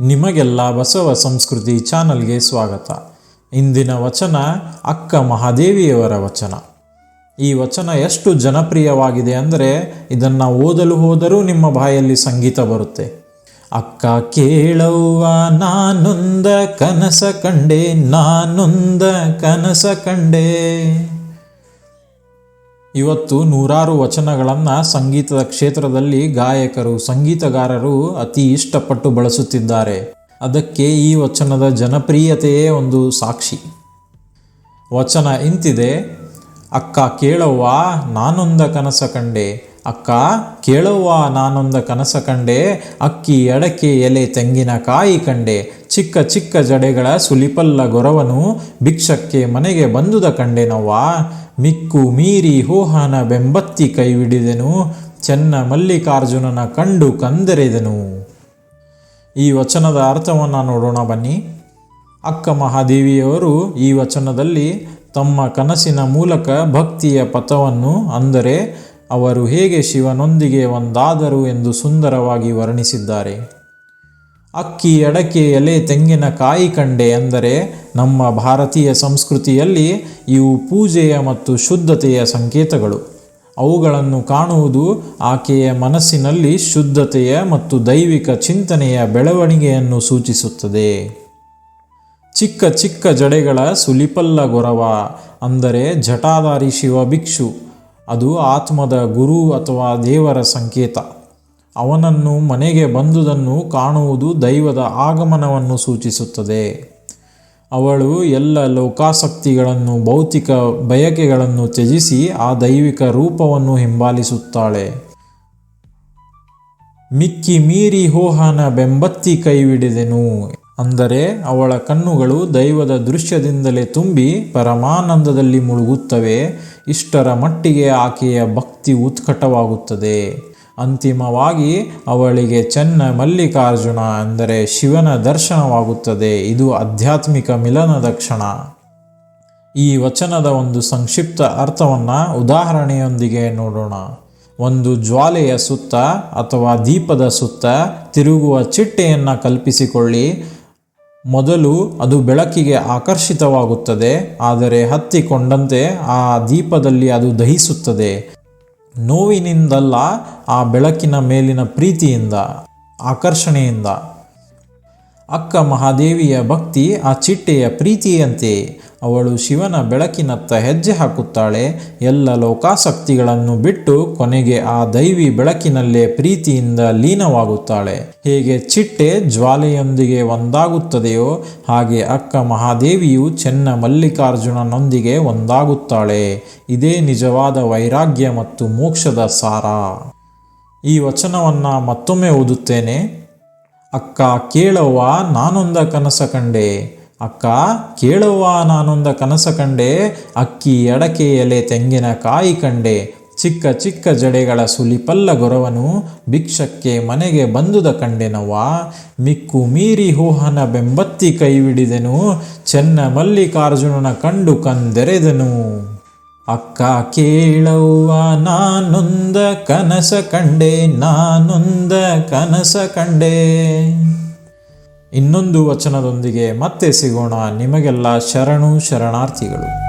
ನಿಮಗೆಲ್ಲ ಬಸವ ಸಂಸ್ಕೃತಿ ಚಾನಲ್ಗೆ ಸ್ವಾಗತ. ಇಂದಿನ ವಚನ ಅಕ್ಕ ಮಹಾದೇವಿಯವರ ವಚನ. ಈ ವಚನ ಎಷ್ಟು ಜನಪ್ರಿಯವಾಗಿದೆ ಅಂದರೆ ಇದನ್ನು ಓದಲು ಹೋದರೂ ನಿಮ್ಮ ಬಾಯಲ್ಲಿ ಸಂಗೀತ ಬರುತ್ತೆ. ಅಕ್ಕ ಕೇಳವ್ವ, ನಾನೊಂದ ಕನಸ ಕಂಡೆ, ನಾನೊಂದ ಕನಸ ಕಂಡೆ. ಇವತ್ತು ನೂರಾರು ವಚನಗಳನ್ನು ಸಂಗೀತದ ಕ್ಷೇತ್ರದಲ್ಲಿ ಗಾಯಕರು, ಸಂಗೀತಗಾರರು ಅತಿ ಇಷ್ಟಪಟ್ಟು ಬಳಸುತ್ತಿದ್ದಾರೆ. ಅದಕ್ಕೆ ಈ ವಚನದ ಜನಪ್ರಿಯತೆಯೇ ಒಂದು ಸಾಕ್ಷಿ. ವಚನ ಇಂತಿದೆ, ಅಕ್ಕ ಕೇಳವ್ವ, ನಾನೊಂದ ಕನಸ ಕಂಡೆ. ಅಕ್ಕ, ಕೇಳುವ ನಾನೊಂದ ಕನಸ ಕಂಡೆ, ಅಕ್ಕಿ ಅಡಕೆ ಎಲೆ ತೆಂಗಿನಕಾಯಿ ಕಂಡೆ, ಚಿಕ್ಕ ಚಿಕ್ಕ ಜಡೆಗಳ ಸುಲಿಪಲ್ಲ ಗೊರವನು ಭಿಕ್ಷಕ್ಕೆ ಮನೆಗೆ ಬಂದುದ ಕಂಡೆನವ್ವ. ಮಿಕ್ಕು ಮೀರಿ ಹೋಹನ ಬೆಂಬತ್ತಿ ಕೈವಿಡಿದೆನು ಚೆನ್ನ ಮಲ್ಲಿಕಾರ್ಜುನನ ಕಂಡು ಕಂದರೆದನು. ಈ ವಚನದ ಅರ್ಥವನ್ನು ನೋಡೋಣ ಬನ್ನಿ. ಅಕ್ಕ ಮಹಾದೇವಿಯವರು ಈ ವಚನದಲ್ಲಿ ತಮ್ಮ ಕನಸಿನ ಮೂಲಕ ಭಕ್ತಿಯ ಪಥವನ್ನು ಅಂದರೆ ಅವರು ಹೇಗೆ ಶಿವನೊಂದಿಗೆ ಒಂದಾದರು ಎಂದು ಸುಂದರವಾಗಿ ವರ್ಣಿಸಿದ್ದಾರೆ. ಅಕ್ಕಿ ಅಡಕೆ ಎಲೆ ತೆಂಗಿನ ಕಾಯಿ ಕಂಡೆ ಅಂದರೆ ನಮ್ಮ ಭಾರತೀಯ ಸಂಸ್ಕೃತಿಯಲ್ಲಿ ಇವು ಪೂಜೆಯ ಮತ್ತು ಶುದ್ಧತೆಯ ಸಂಕೇತಗಳು. ಅವುಗಳನ್ನು ಕಾಣುವುದು ಆಕೆಯ ಮನಸ್ಸಿನಲ್ಲಿ ಶುದ್ಧತೆಯ ಮತ್ತು ದೈವಿಕ ಚಿಂತನೆಯ ಬೆಳವಣಿಗೆಯನ್ನು ಸೂಚಿಸುತ್ತದೆ. ಚಿಕ್ಕ ಚಿಕ್ಕ ಜಡೆಗಳ ಸುಲಿಪಲ್ಲ ಗೊರವ ಅಂದರೆ ಜಟಾಧಾರಿ ಶಿವ ಭಿಕ್ಷು ಅದು ಆತ್ಮದ ಗುರು ಅಥವಾ ದೇವರ ಸಂಕೇತ. ಅವನನ್ನು ಮನೆಗೆ ಬಂದುದನ್ನು ಕಾಣುವುದು ದೈವದ ಆಗಮನವನ್ನು ಸೂಚಿಸುತ್ತದೆ. ಅವಳು ಎಲ್ಲ ಲೋಕಾಸಕ್ತಿಗಳನ್ನು, ಭೌತಿಕ ಬಯಕೆಗಳನ್ನು ತ್ಯಜಿಸಿ ಆ ದೈವಿಕ ರೂಪವನ್ನು ಹಿಂಬಾಲಿಸುತ್ತಾಳೆ. ಮಿಕ್ಕಿ ಮೀರಿ ಹೋಹನ ಬೆಂಬತ್ತಿ ಕೈವಿಡಿದೆನು ಅಂದರೆ ಅವಳ ಕಣ್ಣುಗಳು ದೈವದ ದೃಶ್ಯದಿಂದಲೇ ತುಂಬಿ ಪರಮಾನಂದದಲ್ಲಿ ಮುಳುಗುತ್ತವೆ, ಇಷ್ಟರ ಮಟ್ಟಿಗೆ ಆಕೆಯ ಭಕ್ತಿ ಉತ್ಕಟವಾಗುತ್ತದೆ. ಅಂತಿಮವಾಗಿ ಅವಳಿಗೆ ಚೆನ್ನ ಮಲ್ಲಿಕಾರ್ಜುನ ಅಂದರೆ ಶಿವನ ದರ್ಶನವಾಗುತ್ತದೆ. ಇದು ಆಧ್ಯಾತ್ಮಿಕ ಮಿಲನದ ಕ್ಷಣ. ಈ ವಚನದ ಒಂದು ಸಂಕ್ಷಿಪ್ತ ಅರ್ಥವನ್ನು ಉದಾಹರಣೆಯೊಂದಿಗೆ ನೋಡೋಣ. ಒಂದು ಜ್ವಾಲೆಯ ಸುತ್ತ ಅಥವಾ ದೀಪದ ಸುತ್ತ ತಿರುಗುವ ಚಿಟ್ಟೆಯನ್ನು ಕಲ್ಪಿಸಿಕೊಳ್ಳಿ. ಮೊದಲು ಅದು ಬೆಳಕಿಗೆ ಆಕರ್ಷಿತವಾಗುತ್ತದೆ, ಆದರೆ ಹತ್ತಿಕೊಂಡಂತೆ ಆ ದೀಪದಲ್ಲಿ ಅದು ದಹಿಸುತ್ತದೆ. ನೋವಿನಿಂದಲ್ಲ, ಆ ಬೆಳಕಿನ ಮೇಲಿನ ಪ್ರೀತಿಯಿಂದ, ಆಕರ್ಷಣೆಯಿಂದ. ಅಕ್ಕ ಮಹಾದೇವಿಯ ಭಕ್ತಿ ಆ ಚಿಟ್ಟೆಯ ಪ್ರೀತಿಯಂತೆ ಅವಳು ಶಿವನ ಬೆಳಕಿನತ್ತ ಹೆಜ್ಜೆ ಹಾಕುತ್ತಾಳೆ. ಎಲ್ಲ ಲೋಕಾಸಕ್ತಿಗಳನ್ನು ಬಿಟ್ಟು ಕೊನೆಗೆ ಆ ದೈವಿ ಬೆಳಕಿನಲ್ಲೇ ಪ್ರೀತಿಯಿಂದ ಲೀನವಾಗುತ್ತಾಳೆ. ಹೇಗೆ ಚಿಟ್ಟೆ ಜ್ವಾಲೆಯೊಂದಿಗೆ ಒಂದಾಗುತ್ತದೆಯೋ ಹಾಗೆ ಅಕ್ಕ ಮಹಾದೇವಿಯು ಚೆನ್ನ ಮಲ್ಲಿಕಾರ್ಜುನನೊಂದಿಗೆ ಒಂದಾಗುತ್ತಾಳೆ. ಇದೇ ನಿಜವಾದ ವೈರಾಗ್ಯ ಮತ್ತು ಮೋಕ್ಷದ ಸಾರ. ಈ ವಚನವನ್ನು ಮತ್ತೊಮ್ಮೆ ಓದುತ್ತೇನೆ. ಅಕ್ಕ ಕೇಳವ್ವ, ನಾನೊಂದ ಕನಸ ಕಂಡೆ. ಅಕ್ಕ ಕೇಳವ್ವ, ನಾನೊಂದ ಕನಸ ಕಂಡೆ. ಅಕ್ಕಿ ಎಡಕೆ ಎಲೆ ತೆಂಗಿನಕಾಯಿ ಕಂಡೆ. ಚಿಕ್ಕ ಚಿಕ್ಕ ಜಡೆಗಳ ಸುಲಿಪಲ್ಲ ಗೊರವನು, ಭಿಕ್ಷಕ್ಕೆ ಮನೆಗೆ ಬಂದುದ ಕಂಡೆನವ್ವ. ಮಿಕ್ಕು ಮೀರಿ ಹೋಹನ ಬೆಂಬತ್ತಿ ಕೈವಿಡಿದೆನು ಚೆನ್ನ ಮಲ್ಲಿಕಾರ್ಜುನನ ಕಂಡು ಕಂದೆರೆದನು. ಅಕ್ಕ ಕೇಳವ್ವ, ನಾನೊಂದ ಕನಸ ಕಂಡೆ, ನಾನೊಂದ ಕನಸ ಕಂಡೆ. ಇನ್ನೊಂದು ವಚನದೊಂದಿಗೆ ಮತ್ತೆ ಸಿಗೋಣ ನಿಮಗೆಲ್ಲ ಶರಣು ಶರಣಾರ್ಥಿಗಳು.